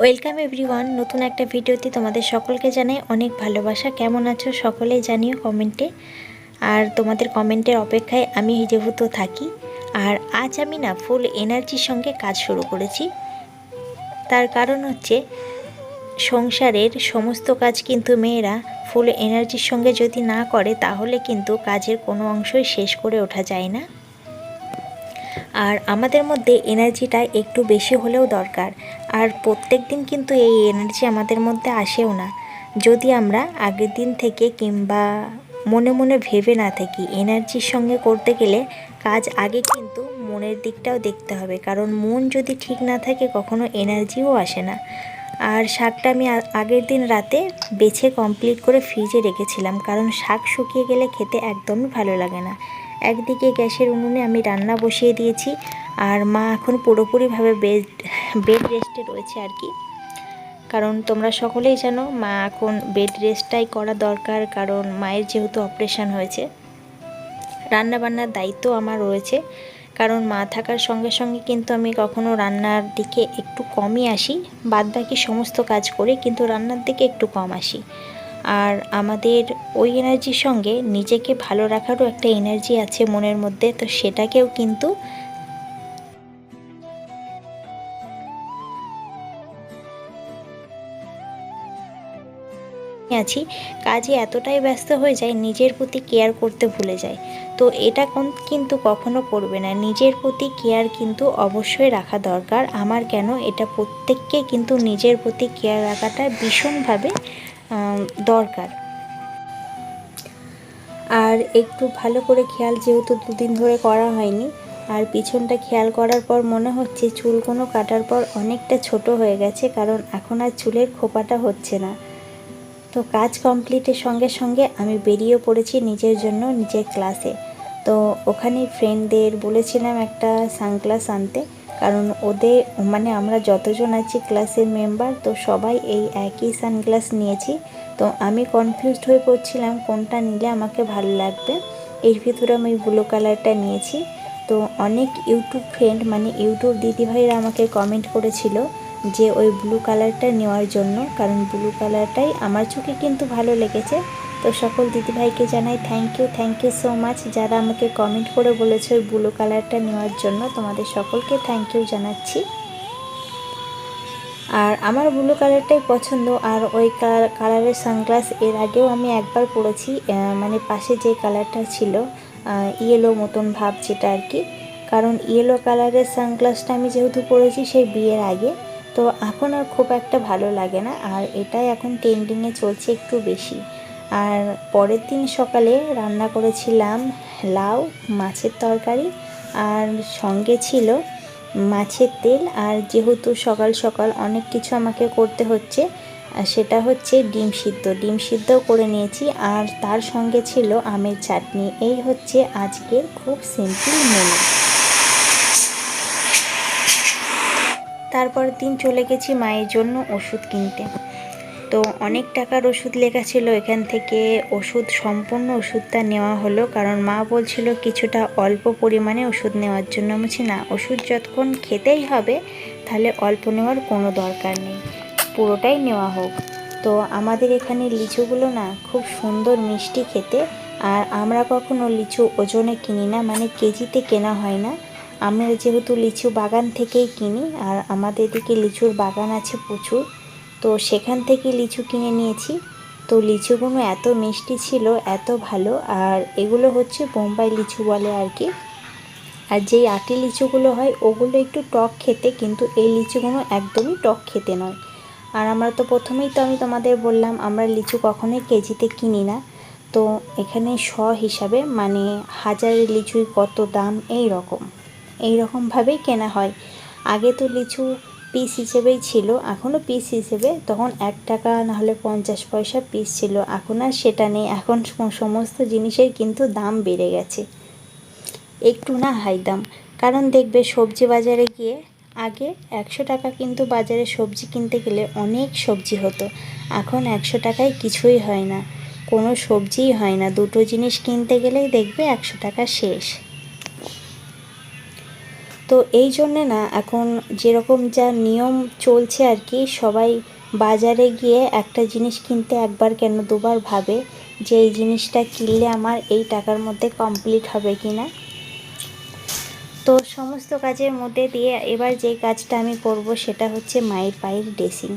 Welcome everyone, নতুন একটা ভিডিওতে তোমাদের সকলকে জানাই অনেক ভালোবাসা। কেমন আছো সকলেই জানিও কমেন্টে। আর তোমাদের কমেন্টের অপেক্ষায় আমি যেহেতু থাকি, আর আজ আমি না ফুল এনার্জির সঙ্গে কাজ শুরু করেছি। তার কারণ হচ্ছে, সংসারের সমস্ত কাজ কিন্তু মেয়েরা ফুল এনার্জির সঙ্গে যদি না করে, তাহলে কিন্তু কাজের কোনো অংশই শেষ করে ওঠা যায় না। আর আমাদের মধ্যে এনার্জিটা একটু বেশি হলেও দরকার। আর প্রত্যেক দিন কিন্তু এই এনার্জি আমাদের মধ্যে আসেও না। যদি আমরা আগের দিন থেকে কিংবা মনে মনে ভেবে না থাকি এনার্জির সঙ্গে করতে গেলে কাজ আগে কিন্তু মনের দিকটাও দেখতে হবে। কারণ মন যদি ঠিক না থাকে কখনো এনার্জিও আসে না। আর শাকটা আমি আগের দিন রাতে বেছে কমপ্লিট করে ফ্রিজে রেখেছিলাম। কারণ শাক শুকিয়ে গেলে খেতে একদমই ভালো লাগে না। একদিকে গ্যাসের উনুনে আমি রান্না বসিয়ে দিয়েছি আর মা এখন পুরোপুরিভাবে বেড বেড রেস্টে রয়েছে আর কি। কারণ তোমরা সকলেই জানো, মা এখন বেড রেস্টটাই করা দরকার, কারণ মায়ের যেহেতু অপারেশান হয়েছে। রান্না বান্নার দায়িত্ব আমার রয়েছে, কারণ মা থাকার সঙ্গে সঙ্গে কিন্তু আমি কখনো রান্নার দিকে একটু কমই আসি বাদ বাকি সমস্ত কাজ করি কিন্তু রান্নার দিকে একটু কম আসি। আর আমাদের ওই এনার্জির সঙ্গে নিজেকে ভালো রাখারও একটা এনার্জি আছে মনের মধ্যে, তো সেটাকেও কিন্তু আছি। কাজে এতটাই ব্যস্ত হয়ে যায়, নিজের প্রতি কেয়ার করতে ভুলে যায়। তো এটা কোন- কিন্তু কখনো করবে না। নিজের প্রতি কেয়ার কিন্তু অবশ্যই রাখা দরকার। আমার কেন? এটা প্রত্যেককে কিন্তু নিজের প্রতি কেয়ার রাখাটা ভীষণভাবে দরকার। আর একটু ভালো করে খেয়াল যেহেতু দুদিন ধরে করা হয়নি, আর পিছনটা খেয়াল করার পর মনে হচ্ছে চুলগুলো কাটার পর অনেকটা ছোট হয়ে গেছে, কারণ এখন আর চুলের খোপাটা হচ্ছে না। তো কাজ কমপ্লিটের সঙ্গে সঙ্গে আমি বেরিয়ে পড়েছি নিজের জন্য নিজের ক্লাসে। তো ওখানে ফ্রেন্ডদের বলেছিলাম একটা সানগ্লাস আনতে। কারণ ওদের মানে আমরা যতজন আছি ক্লাসের মেম্বার তো সবাই এই একই সানগ্লাস নিয়েছি। তো আমি কনফিউজড হয়ে পড়ছিলাম কোনটা নিলে আমাকে ভালো লাগবে। এর ভিতরে আমি ব্লু কালারটা নিয়েছি। তো অনেক ইউটিউব ফ্রেন্ড মানে ইউটিউব দিদিভাইরা আমাকে কমেন্ট করেছিল যে ওই ব্লু কালারটা নেওয়ার জন্য, কারণ ব্লু কালারটাই আমার চোখে কিন্তু ভালো লেগেছে। তো সকল দিদিভাইকে জানাই thank you thank you so much যারা আমাকে কমেন্ট করে বলেছে ওই ব্লু কালারটা নেওয়ার জন্য, তোমাদের সকলকে থ্যাংক ইউ জানাচ্ছি। আর আমার ব্লু কালারটাই পছন্দ, আর ওই কালারের সানগ্লাস এর আগেও আমি একবার পরেছি মানে পাশে যে কালারটা ছিল ইয়েলো মতন ভাব যেটা আর কি। কারণ ইয়েলো কালারের সানগ্লাসটা আমি যেহেতু পরেছি সেই বিয়ের আগে, তো এখন আর খুব একটা ভালো লাগে না, আর এটাই এখন ট্রেন্ডিংয়ে চলছে একটু বেশি। আর পরের দিন সকালে রান্না করেছিলাম লাউ, মাছের তরকারি আর সঙ্গে ছিল মাছের তেল। আর যেহেতু সকাল সকাল অনেক কিছু আমাকে করতে হচ্ছে সেটা হচ্ছে ডিম সিদ্ধ। ডিম সিদ্ধও করে নিয়েছি আর তার সঙ্গে ছিল আমের চাটনি। এই হচ্ছে আজকের খুব সিম্পল মেনু তারপর দিন চলে গেছি মায়ের জন্য ওষুধ কিনতে। তো অনেক টাকার ওষুধ লেখা ছিল এখান থেকে। ওষুধ, সম্পূর্ণ ওষুধটা নেওয়া হলো কারণ মা বলছিল কিছুটা অল্প পরিমাণে ওষুধ নেওয়ার জন্য। বলছি, না, ওষুধ যতক্ষণ খেতেই হবে, তাহলে অল্প নেওয়ার কোনো দরকার নেই। পুরোটাই নেওয়া হোক। তো আমাদের এখানে লিচুগুলো না খুব সুন্দর মিষ্টি খেতে। আর আমরা কখনো লিচু ওজনে কিনি না মানে কেজিতে কেনা হয় না। আমরা যেহেতু লিচু বাগান থেকেই কিনি, আর আমাদের এদিকে লিচুর বাগান আছে প্রচুর। তো সেখান থেকে লিচু কিনে নিয়েছি। তো লিচুগুলো এত মিষ্টি ছিল, এত ভালো, আর এগুলো হচ্ছে বোম্বাই লিচু বলে আর কি। আর যেই আটি লিচুগুলো হয়, ওগুলো একটু টক খেতে, কিন্তু এই লিচুগুলো একদমই টক খেতে নয়। আর আমরা তো প্রথমেই তো আমি তোমাদের বললাম, আমরা লিচু কখনোই কেজিতে কিনি না। তো এখানে শ হিসাবে মানে হাজারের লিচুই কত দাম এই রকম এই রকমভাবেই কেনা হয়। আগে তো লিচু পিস হিসেবেই ছিল। এখনও পিস হিসেবে, তখন এক টাকা নাহলে পঞ্চাশ পয়সা পিস ছিল। এখন আর সেটা নেই। এখন সমস্ত জিনিসের কিন্তু দাম বেড়ে গেছে। একটু না হাই দাম। কারণ দেখবে সবজি বাজারে গিয়ে আগে একশো টাকা কিন্তু বাজারে সবজি কিনতে গেলে অনেক সবজি হতো। এখন একশো টাকায় কিছুই হয় না। কোনো সবজিই হয় না। দুটো জিনিস কিনতে গেলেই দেখবে একশো টাকা শেষ। তো এই জন্যে না, এখন যেরকম যা নিয়ম চলছে আর কি, সবাই বাজারে গিয়ে একটা জিনিস কিনতে একবার কেন দুবার ভাবে যে এই জিনিসটা কিনলে আমার এই টাকার মধ্যে কমপ্লিট হবে কি না তো সমস্ত কাজের মধ্যে দিয়ে এবার যে কাজটা আমি করব সেটা হচ্ছে মায়ের পায়ের ড্রেসিং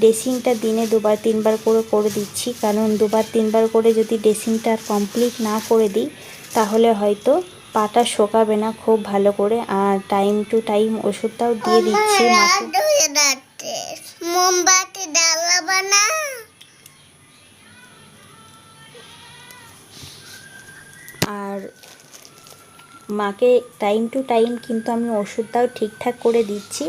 ড্রেসিংটা দিনে দুবার, তিনবার করে করে দিচ্ছি। কারণ দুবার, তিনবার করে যদি ড্রেসিংটা কমপ্লিট না করে দিই, তাহলে হয়তো পাটা শোকাবে না খুব ভালো করে আর টাইম টু টাইম ওষুধটাও দিয়ে দিচ্ছি মোমবাতি জ্বালাবো না আর মাকে টাইম টু টাইম কিন্তু আমি ওষুধটাও ঠিকঠাক করে দিচ্ছি।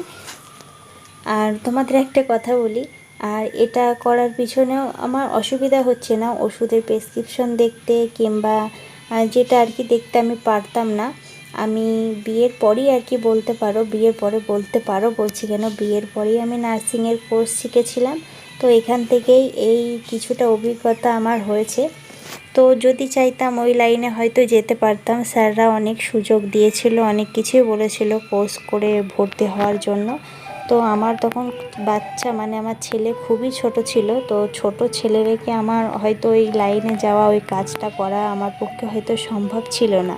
আর তোমাদের একটা কথা বলি আর এটা করার পিছনেও আমার অসুবিধা হচ্ছে না ওষুধের প্রেসক্রিপশন দেখতে কিংবা যেটা আর কি দেখতে আমি পারতাম না। আমি বিয়ের পরেই আর কি বলতে পারো, বিয়ের পরে বলতে পারো, বলছি কেন, বিয়ের পরেই আমি নার্সিংয়ের কোর্স শিখেছিলাম। তো এখান থেকেই এই কিছুটা অভিজ্ঞতা আমার হয়েছে। তো যদি চাইতাম ওই লাইনে হয়তো যেতে পারতাম। স্যাররা অনেক সুযোগ দিয়েছিল, অনেক কিছুই বলেছিল কোর্স করে ভর্তি হওয়ার জন্য। তো আমার তখন বাচ্চা মানে আমার ছেলে খুবই ছোট ছিল, তো ছোট ছেলে রেখে আমার হয়তো ওই লাইনে যাওয়া, ওই কাজটা করা আমার পক্ষে হয়তো সম্ভব ছিল না।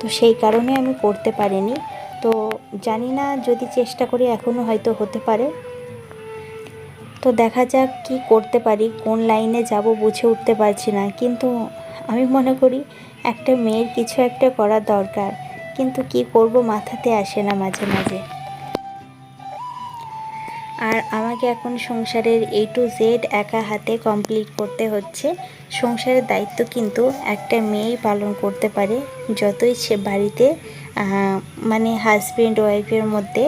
তো সেই কারণে আমি করতে পারিনি। তো জানি না, যদি চেষ্টা করি এখনও হয়তো হতে পারে। তো দেখা যাক কি করতে পারি, কোন লাইনে যাব বুঝে উঠতে পারছি না। কিন্তু আমি মনে করি একটা মেয়ের কিছু একটা করা দরকার। কিন্তু কি করব মাথাতে আসে না মাঝে মাঝে। আর আমাকে এখন সংসারের এ টু জেড একা হাতে কমপ্লিট করতে হচ্ছে। সংসারের দায়িত্ব কিন্তু একটা মেয়েই পালন করতে পারে। যতই সে বাড়িতে মানে হাজব্যান্ড ওয়াইফের মধ্যে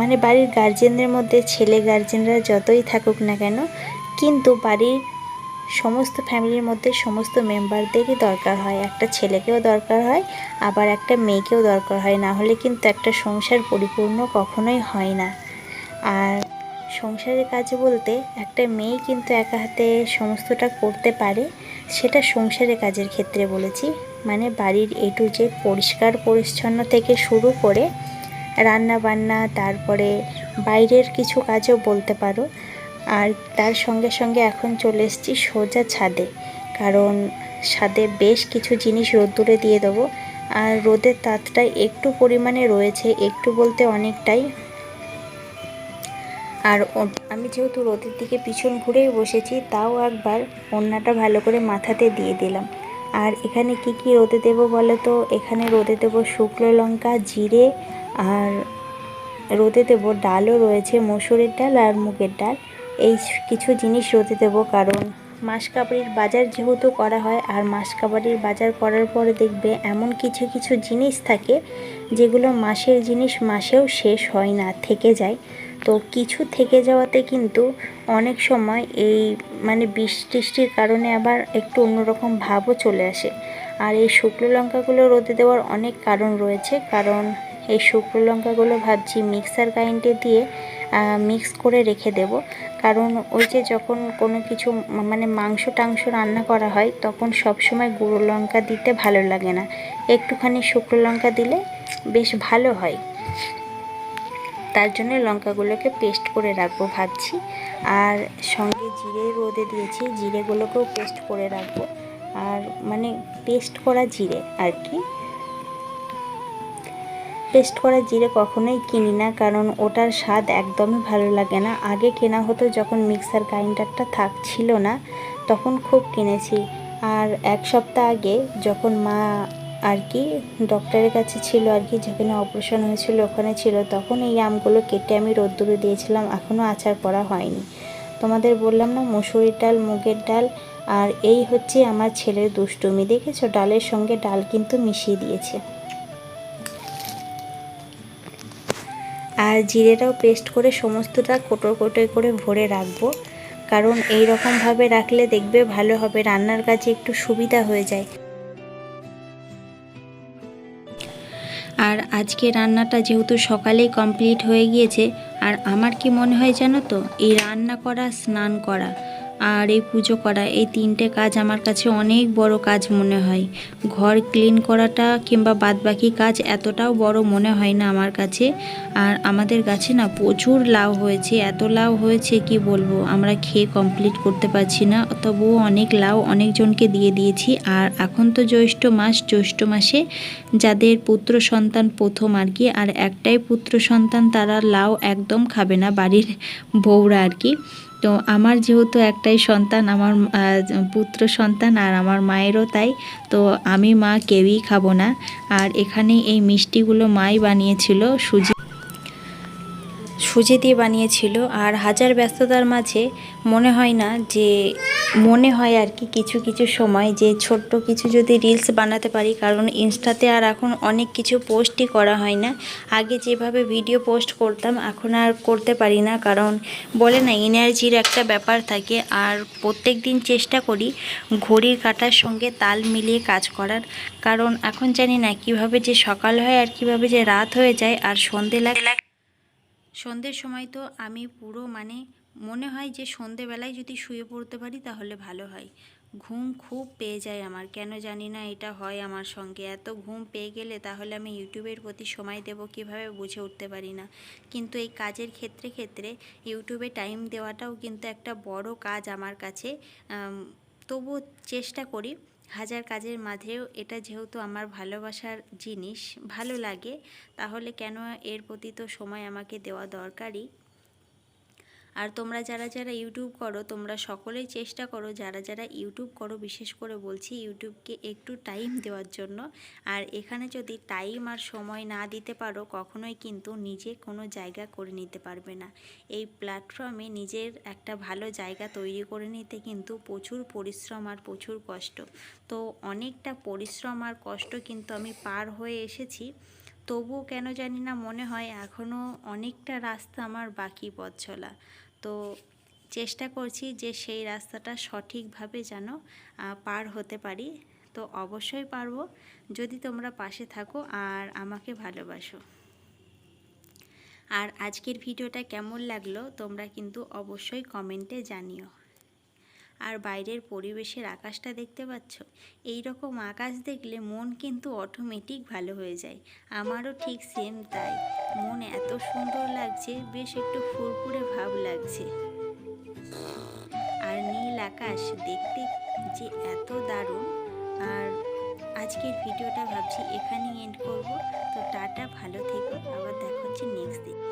মানে বাড়ির গার্জেনদের মধ্যে, ছেলে গার্জেনরা যতই থাকুক না কেন, কিন্তু বাড়ির সমস্ত ফ্যামিলির মধ্যে সমস্ত মেম্বারদেরই দরকার হয়। একটা ছেলেকেও দরকার হয়, আবার একটা মেয়েকেও দরকার হয়। না হলে কিন্তু একটা সংসার পরিপূর্ণ কখনোই হয় না। আর সংসারের কাজ বলতে একটা মেয়ে কিন্তু একা হাতে সমস্তটা করতে পারে, সেটা সংসারের কাজের ক্ষেত্রে বলেছি। মানে বাড়ির এ টু জেড পরিষ্কার পরিচ্ছন্ন থেকে শুরু করে রান্না বান্না তারপরে বাইরের কিছু কাজও বলতে পারো। আর তার সঙ্গে সঙ্গে এখন চলে এসেছি সোজা ছাদে। কারণ ছাদে বেশ কিছু জিনিস রোদ্দুরে দিয়ে দেবো। আর রোদের তাপটা একটু পরিমাণে রয়েছে, একটু বলতে অনেকটাই। আর আমি যেহেতু রোদের দিকে পিছন ঘুরেই বসেছি, তাও একবার ওড়নাটা ভালো করে মাথাতে দিয়ে দিলাম। আর এখানে কি কি রোদে দেবো বলো তো? এখানে রোদে দেবো শুকনো লঙ্কা, জিরে, আর রোদে দেবো ডালও রয়েছে, মসুরের ডাল আর মুগের ডাল। এই কিছু জিনিস রোদে দেবো, কারণ মাসকাবাড়ির বাজার যেহেতু করা হয়, আর মাসকাবাড়ির বাজার করার পরে দেখবে এমন কিছু কিছু জিনিস থাকে, যেগুলো মাসের জিনিস মাসেও শেষ হয় না, থেকে যায়। তো কিছু থেকে যাওয়াতে কিন্তু অনেক সময় এই মানে বৃষ্টি টিষ্টির কারণে আবার একটু অন্যরকম ভাবও চলে আসে। আর এই শুকনো লঙ্কাগুলো রোদে দেওয়ার অনেক কারণ রয়েছে। কারণ এই শুকনো লঙ্কাগুলো ভাবছি মিক্সার গ্রাইন্ডে দিয়ে মিক্স করে রেখে দেব। কারণ ওই যে যখন কোনো কিছু মানে মাংস টাংস রান্না করা হয়, তখন সবসময় গুঁড়ো লঙ্কা দিতে ভালো লাগে না। একটুখানি শুকনো লঙ্কা দিলে বেশ ভালো হয়। তার জন্য লঙ্কাগুলোকে পেস্ট করে রাখব ভাবছি। আর সঙ্গে জিরে রোদে দিয়েছি, জিরেগুলোকেও পেস্ট করে রাখব। আর মানে পেস্ট করা জিরে আর কি। পেস্ট করা জিরে কখনোই কিনি না, কারণ ওটার স্বাদ একদমই ভালো লাগে না। আগে কেনা হতো যখন মিক্সার গ্রাইন্ডারটা থাকছিল না, তখন খুব কিনেছি। আর এক সপ্তাহ আগে যখন মা আর কি ডক্টরের কাছে ছিল আর কি, যেখানে অপারেশন হয়েছিল, ওখানে ছিল। তখন এই আমগুলো কেটে আমি রোদ্দুরে দিয়েছিলাম এখনও আচার করা হয়নি। তোমাদের বললাম না, মুসুরির ডাল, মুগের ডাল, আর এই হচ্ছে আমার ছেলের দুষ্টুমি। দেখেছ? ডালের সঙ্গে ডাল কিন্তু মিশিয়ে দিয়েছে। আর জিরেটাও পেস্ট করে সমস্তটা কোটো কোটো করে ভরে রাখব। কারণ এই রকমভাবে রাখলে দেখবে ভালো হবে, রান্নার কাজে একটু সুবিধা হয়ে যায়। আর আজকে রান্নাটা যেহেতু সকালেই কমপ্লিট হয়ে গিয়েছে, আর আমার কি মনে হয় জানো তো? এই রান্না করা, স্নান করা আর এই পুজো করা, এই তিনটে কাজ আমার কাছে অনেক বড় কাজ মনে হয়। ঘর ক্লিন করাটা কিংবা বাদবাকি কাজ এতটাও বড় মনে হয় না আমার কাছে। আর আমাদের গাছে না প্রচুর লাউ হয়েছে, এত লাউ হয়েছে কি বলব? আমরা খেয়ে কমপ্লিট করতে পারছি না, তবুও অনেক লাউ অনেকজনকে দিয়ে দিয়েছি। আর এখন তো জ্যৈষ্ঠ মাস, জ্যৈষ্ঠ মাসে যাদের পুত্র সন্তান প্রথম আর কি, আর একটাই পুত্র সন্তান তারা লাউ একদম খাবে না, বাড়ির বউরা আর কি। তো আমার যেহেতু একটাই সন্তান, আমার পুত্র সন্তান আর আমার মায়েরও তাই, তো আমি মা কেউই খাব না। আর এখানে এই মিষ্টিগুলো মাই বানিয়েছিল সুজি সুজি দিয়ে বানিয়েছিল আর হাজার ব্যস্ততার মাঝে মনে হয় না যে, মনে হয় আর কি কিছু কিছু সময় যে ছোট্ট কিছু যদি রিলস বানাতে পারি, কারণ ইনস্টাতে আর এখন অনেক কিছু পোস্টই করা হয় না। আগে যেভাবে ভিডিও পোস্ট করতাম, এখন আর করতে পারি না, কারণ বলে না এনার্জির একটা ব্যাপার থাকে। আর প্রত্যেক দিন চেষ্টা করি ঘড়ির কাঁটার সঙ্গে তাল মিলিয়ে কাজ করার। কারণ এখন জানি না কীভাবে যে সকাল হয় আর কীভাবে যে রাত হয়ে যায়, আর সন্ধে লাগে সন্ধ্যের সময় তো আমি পুরো মানে মনে হয় যে সন্ধেবেলায় যদি শুয়ে পড়তে পারি তাহলে ভালো হয়। ঘুম খুব পেয়ে যায় আমার, কেন জানি না এটা হয় আমার সঙ্গে। এত ঘুম পেয়ে গেলে তাহলে আমি ইউটিউবের প্রতি সময় দেব কীভাবে বুঝে উঠতে পারি না। কিন্তু এই কাজের ক্ষেত্রে ক্ষেত্রে ইউটিউবে টাইম দেওয়াটাও কিন্তু একটা বড় কাজ আমার কাছে। তবুও চেষ্টা করি হাজার কাজের মাঝেও এটা যেহেতু আমার ভালোবাসার জিনিস, ভালো লাগে, তাহলে কেন এর প্রতি তো সময় আমাকে দেওয়া দরকারই? আর তোমরা যারা যারা ইউটিউব করো, তোমরা সকলেই চেষ্টা করো যারা যারা ইউটিউব করো, বিশেষ করে বলছি ইউটিউবকে একটু টাইম দেওয়ার জন্য। আর এখানে যদি টাইম আর সময় না দিতে পারো, কখনোই কিন্তু নিজে কোনো জায়গা করে নিতে পারবে না। এই প্ল্যাটফর্মে নিজের একটা ভালো জায়গা তৈরি করে নিতে কিন্তু প্রচুর পরিশ্রম আর প্রচুর কষ্ট। তো অনেকটা পরিশ্রম আর কষ্ট কিন্তু আমি পার হয়ে এসেছি। তবুও কেন জানি না মনে হয় এখনও অনেকটা রাস্তা আমার বাকি পথ চলা। তো চেষ্টা করছি যে সেই রাস্তাটা সঠিকভাবে যেন পার হতে পারি। তো অবশ্যই পারব, যদি তোমরা পাশে থাকো আর আমাকে ভালোবাসো। আর আজকের ভিডিওটা কেমন লাগল তোমরা কিন্তু অবশ্যই কমেন্টে জানিও। আর বাইরের পরিবেশের আকাশটা দেখতে পাচ্ছ? এই রকম আকাশ দেখলে মন কিন্তু অটোমেটিক ভালো হয়ে যায়। আমারও ঠিক সেম তাই। মন এত সুন্দর লাগছে, বেশ একটু ফুরফুরে ভাব লাগছে। আর নীল আকাশ দেখতে যে এত দারুণ। আর আজকের ভিডিওটা ভাবছি এখানেই এন্ড করব। তো টাটা, ভালো থেকো। আবার দেখা হচ্ছে নেক্সট দিন।